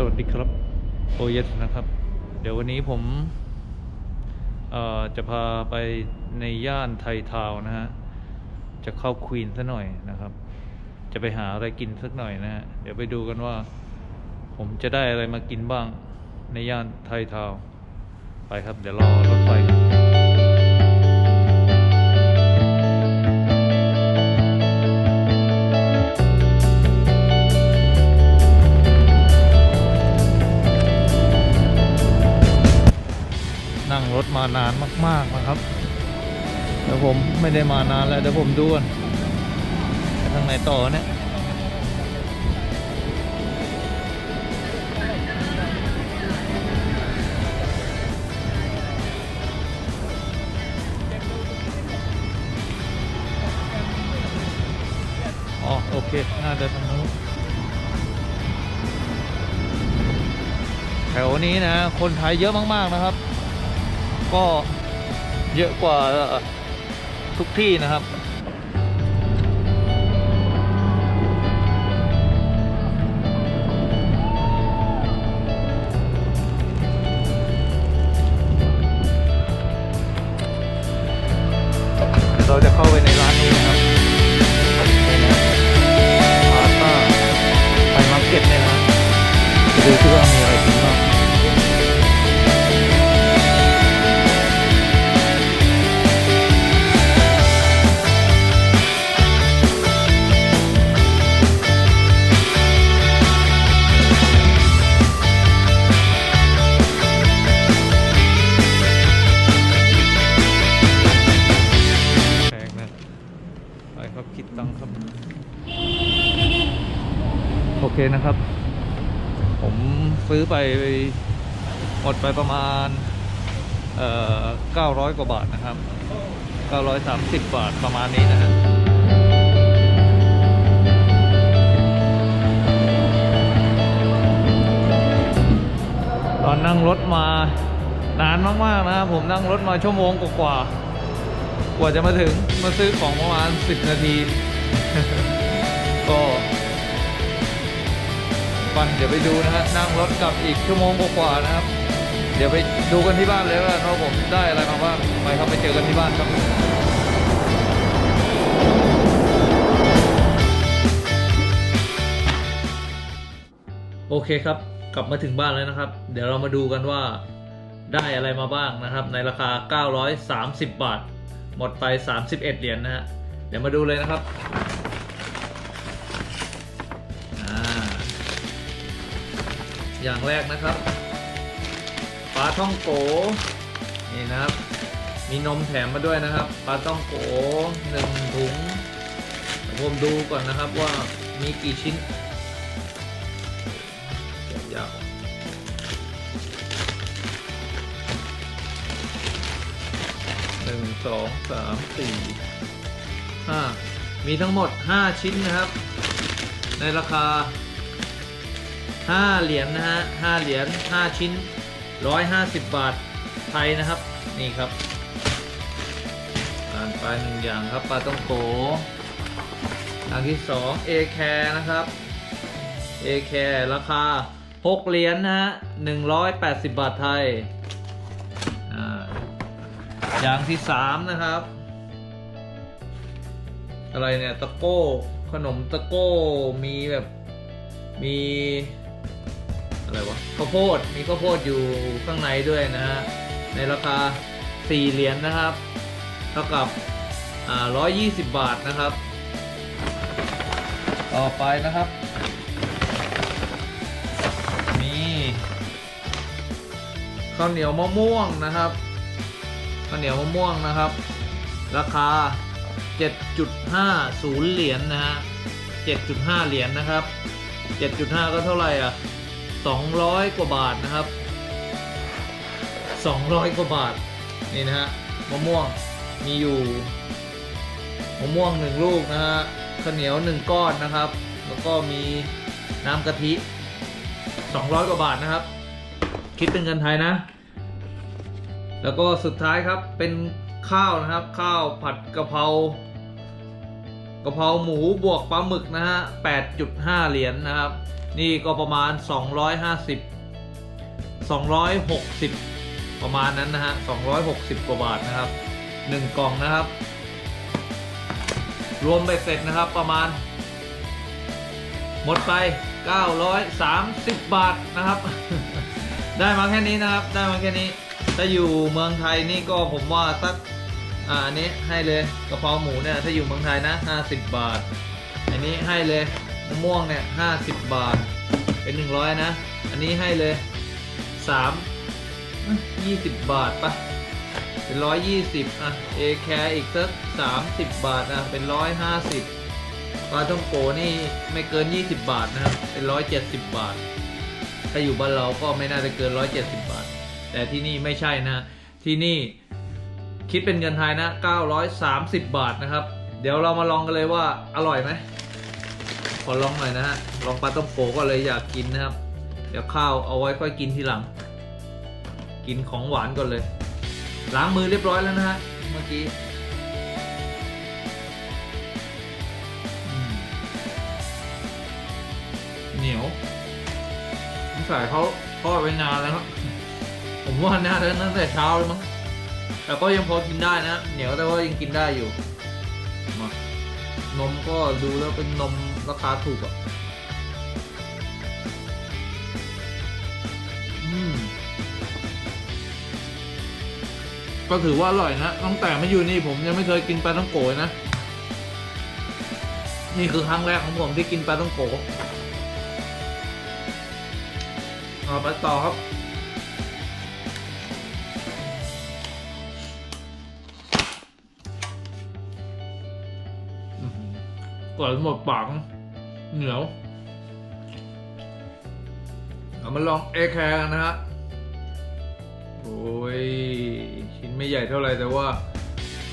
สวัสดีครับโอเยสนะครับ เดี๋ยววันนี้ผมจะพาไปในย่านไทยทาวนะฮะ จะเข้าควีนซะหน่อยนะครับ จะไปหาอะไรกินสักหน่อยนะฮะ เดี๋ยวไปดูกันว่า ผมจะได้อะไรมากินบ้างในย่านไทยทาวไปครับ เดี๋ยวรอรถไฟานานมาก ๆ นะครับเดี๋ยวผมไม่ได้มานานแล้วเดี๋ยวผมดูกันทางไหนต่อเนี่ยอ๋อโอเค น่าจะทางนู้นแถวนี้นะ คนไทยเยอะมาก ๆ นะครับ ก็เยอะกว่าทุกที่นะครับ เราจะเข้าไปในร้านนี้นะครับพาต้าไปมาร์เก็ตเนี่ยนะดูที่ว่ามี ซื้อไปหมดไปประมาณเอ่อ900 กว่าบาทนะครับ 930 บาทประมาณนี้นะฮะตอนนั่งรถมานานมากๆนะครับผมนั่งรถมาชั่วโมงกว่าๆกว่าจะมาถึงมาซื้อของประมาณ 10 นาที ก็ ปันเดี๋ยวไปดูนะฮะนั่งรถกลับอีกชั่วโมงกว่านะครับ เดี๋ยวไปดูกันที่บ้านเลยว่าว่าผมได้อะไรมาบ้างไปครับไปเจอกันที่บ้านครับโอเคครับ กลับมาถึงบ้านแล้วนะครับ เดี๋ยวเรามาดูกันว่าได้อะไรมาบ้างนะครับ ในราคา 930 บาท หมดไป 31 เหรียญนะฮะ เดี๋ยวมาดูเลยนะครับ อย่างแรกนะครับปลาท่องโกนี่นะครับ มีนมแถมมาด้วยนะครับปลาท่องโกหนึ่งถุงผมดูก่อนนะครับว่ามีกี่ชิ้นยาวหนึ่งสองสามสี่ห้ามีทั้งหมดห้าชิ้นนะครับ ในราคา ห้าเหรียญนะฮะห้าเหรียญห้าชิ้นร้อยห้าสิบบาทไทยนะครับนี่ครับอ่านไปหนึ่งอย่างครับปลาต้องโกอย่างที่สองเอแคร์นะครับเอแคราคา 6 เหรียญนะฮะ180 บาทไทยอ่าอย่างที่ 3 นะครับ อะไรเนี่ยตะโก้ขนมตะโก้มีแบบมี อะไรวะข้าวโพดมีข้าวโพดอยู่ข้างในด้วยนะฮะในราคา 4 เหรียญนะครับ เท่ากับอ่า120 บาทนะครับ ต่อไปนะครับนี่ข้าวเหนียวมะม่วงนะครับข้าวเหนียวมะม่วงนะครับ ราคา 7.50 เหรียญนะฮะ7.5 เหรียญนะครับ 7.5 ก็เท่าไหร่อะ 200 กว่าบาทนะครับ 200 กว่าบาท นี่นะฮะมะม่วงมีอยู่มะม่วงหนึ่งลูกนะฮะข้าวเหนียวหนึ่งก้อนนะครับ แล้วก็มีน้ำกะทิ 200 กว่าบาทนะครับ คิดเป็นเงินไทยนะ แล้วก็สุดท้ายครับเป็นข้าวนะครับ ข้าวผัดกะเพรากะเพราหมูบวกปลาหมึกนะฮะ 8.5 เหรียญนะครับ นี่ก็ประมาณ 250 260 ประมาณนั้นนะฮะ 260 กว่าบาทนะครับ 1 กล่องนะครับ รวมไปเสร็จนะครับประมาณ หมดไป 930 บาทนะครับ ได้มาแค่นี้นะครับ ได้มาแค่นี้ถ้าอยู่เมืองไทยนี่ก็ผมว่าสักอ่าอันนี้ให้เลยกระเพราหมูเนี่ยถ้าอยู่เมืองไทยนะ 50 บาท อันนี้ให้เลย มะม่วงเนี่ย50บบาท เป็น100นะ อันนี้ให้เลย3 20บบาทปะเป็น120อะเอแคร์อีกสัก30บบาทอะเป็น150ปลาท่องโกนี่ไม่เกิน20บบาทนะครับ เป็น170บาท ถ้าอยู่บ้านเราก็ไม่น่าจะเกิน170บบาท แต่ที่นี่ไม่ใช่นะ ที่นี่คิดเป็นเงินไทยนะ 930 บาทนะครับ เดี๋ยวเรามาลองกันเลยว่าอร่อยไหม อลองหน่อยนะฮะ ลองปลาต้มโกก็เลยอยากกินนะครับ เดี๋ยวข้าวเอาไว้ค่อยกินทีหลัง กินของหวานก่อนเลย ล้างมือเรียบร้อยแล้วนะฮะ เมื่อกี้เหนียวนิสัยเขาทอดไว้นานแล้วครับผมว่าน่าจะตั้งแต่เช้าเลยมั้งแต่ก็ยังพอกินได้นะ เหนียวแต่ว่ายังกินได้อยู่มานมก็ดูแล้วเป็นนม ราคาถูกอะอืมก็ถือว่าอร่อยนะตั้งแต่มาอยู่นี่ผมยังไม่เคยกินปลาต้องโกนะ นี่คือครั้งแรกของผมที่กินปลาต้องโกเอาไปต่อครับ ก่อนหมดปาก เหนียวเอามาลองเอแคร์นะฮะ โอ้ย ชิ้นไม่ใหญ่เท่าไหร่แต่ว่า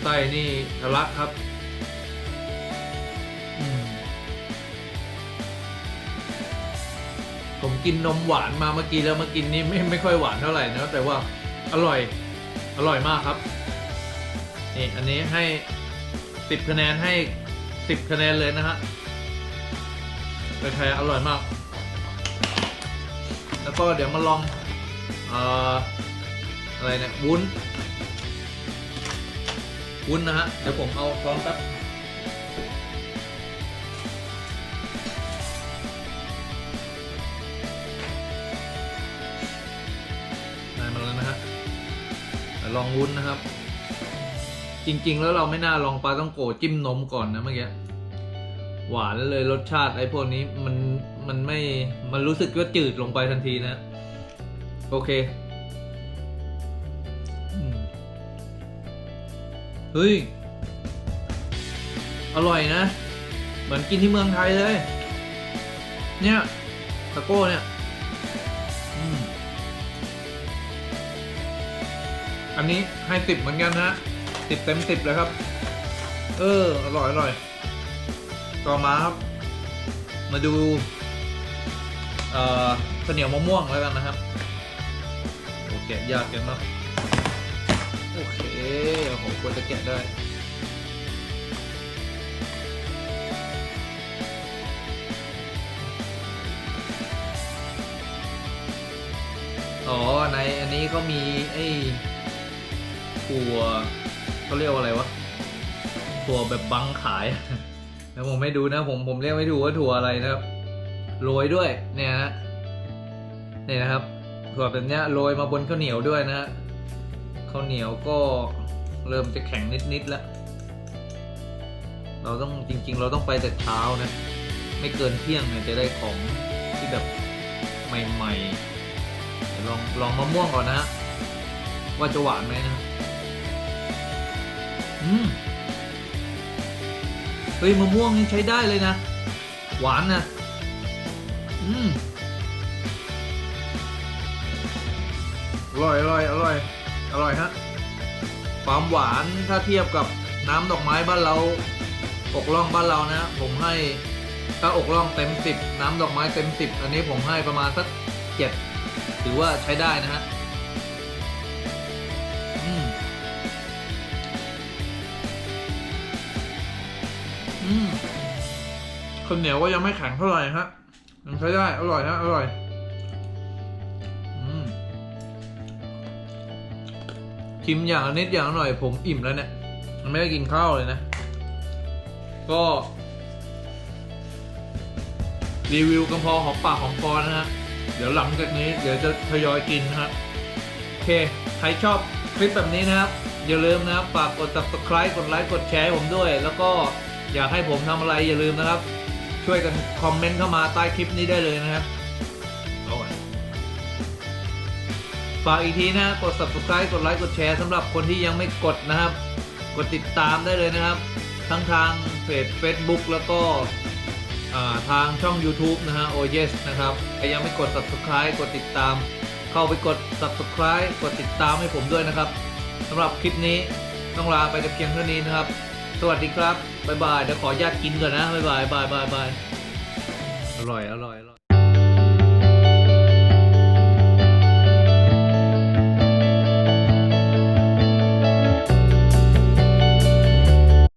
ไส้นี่ทะลักครับผมกินนมหวานมาเมื่อกี้แล้วเมื่อกี้นี้ไม่ไม่ค่อยหวานเท่าไหร่นะแต่ว่าอร่อยอร่อยมากครับนี่อันนี้ให้สิบคะแนนให้สิบคะแนนเลยนะฮะ เอแคร์อร่อยมาก แล้วก็เดี๋ยวมาลองเอ่ออะไรเนี่ยวุ้น วุ้นนะฮะ เดี๋ยวผมเอาช้อนแป๊บได้มาแล้วนะฮะลองวุ้นนะครับ จริง ๆ แล้วเราไม่น่าลองปลาต้องโกะจิ้มนมก่อนนะเมื่อกี้ หวานเลยรสชาติไอ้พวกนี้มันมันไม่มันรู้สึกว่าจืดลงไปทันทีนะ โอเคเฮ้ย อร่อยนะ เหมือนกินที่เมืองไทยเลย เนี่ยตะโก้เนี่ยอันนี้ให้ติบเหมือนกันนะติดเต็มติบเลยครับ เออ อร่อยอร่อย ต่อมาครับ มาดูเอ่อข้าวเหนียวมะม่วงแล้วกันนะครับโอเคยากจังเนาะโอเคโอ้โหควรจะแกะได้อ๋อ ในอันนี้เขามี ไอ้ถั่วเขาเรียกว่าอะไรวะถั่วแบบบังขาย แล้วผมไม่ดูนะผมผมเรียกไม่ถูกว่าถั่วอะไรนะครับโรยด้วยเนี่ยฮะเนี่ยนะครับถั่วแบบเนี้ยโรยมาบนข้าวเหนียวด้วยนะฮะข้าวเหนียวก็เริ่มจะแข็งนิดๆแล้ว เราต้องจริง ๆ เราต้องไปแต่เช้านะ ไม่เกินเที่ยงเนี่ยจะได้ของที่แบบใหม่ๆลองลองมะม่วงก่อนนะฮะว่าจะหวานไหมนะอืม เฮ้ยมะม่วงนี่ใช้ได้เลยนะ หวานนะ อืมอร่อยอร่อยอร่อยอร่อยฮะความหวานถ้าเทียบกับน้ำดอกไม้บ้านเราอกล่องบ้านเรานะ ผมให้ถ้าอกล่องเต็มสิบน้ำดอกไม้เต็มสิบอันนี้ผมให้ประมาณสักเจ็ดถือว่าใช้ได้นะฮะ อืมข้าวเหนียวก็ยังไม่แข็งเท่าไหร่ฮะมันใช้ได้ อร่อยนะ อร่อย อืมชิมอย่างนิดอย่างหน่อย ผมอิ่มแล้วเนี่ยไม่ได้กินข้าวเลยนะ ก็ รีวิวกันพอหอมปากหอมคอนะฮะ เดี๋ยวหลังจากนี้เดี๋ยวจะทยอยกินนะครับโอเค ใครชอบคลิปแบบนี้นะครับ อย่าลืมนะครับ ฝากกด subscribe กดไลค์ กดแชร์ผมด้วย แล้วก็ อยากให้ผมทำอะไรอย่าลืมนะครับ ช่วยกันคอมเมนต์เข้ามาใต้คลิปนี้ได้เลยนะครับเอาไว้ฝากอีกทีนะกด subscribe กดไลค์กดแชร์สำหรับคนที่ยังไม่กดนะครับ กดติดตามได้เลยนะครับ ทั้งทางเพจ Facebook แล้วก็ทางช่อง YouTube นะฮะ o yes นะครับใครยังไม่กด subscribe กดติดตาม เข้าไปกด subscribe กดติดตามให้ผมด้วยนะครับสำหรับคลิปนี้ต้องลาไปแต่เพียงเท่านี้นะครับ สวัสดีครับ บ๊ายบาย เดี๋ยวขอญาตกินก่อนนะ บ๊ายบายบายบายบายอร่อย อร่อย